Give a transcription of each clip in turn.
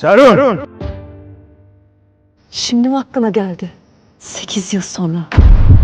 Serun! Şimdi mi aklına geldi? Sekiz yıl sonra.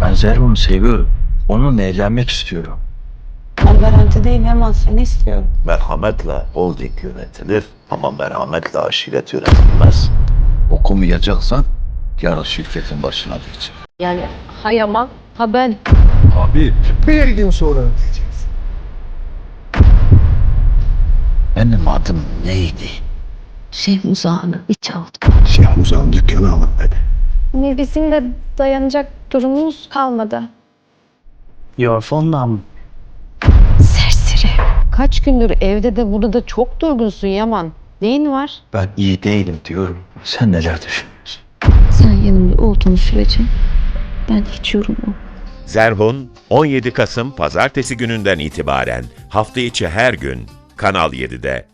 Ben Zerun'u seviyorum. Onunla evlenmek istiyorum. Ben garantideyim Yaman seni istiyorum. Merhametle holding yönetilir ama merhametle aşiret yönetilmez. Okumayacaksan yarın şirketin başına geç. Yani ha Yaman ha ben. Abi bir gün sonra ödeyeceksin. Benim adım neydi? Şey uzağını iç aldı. Siyah uzağın dükkanı alın dedi. Hani bizim de dayanacak durumumuz kalmadı. Your phone number. Serseri. Kaç gündür evde de burada da çok durgunsun Yaman. Neyin var? Ben iyi değilim diyorum. Sen neler düşünüyorsun? Sen yanımda olduğun sürece ben hiç yorulmam. Zerhun 17 Kasım Pazartesi gününden itibaren hafta içi her gün Kanal 7'de.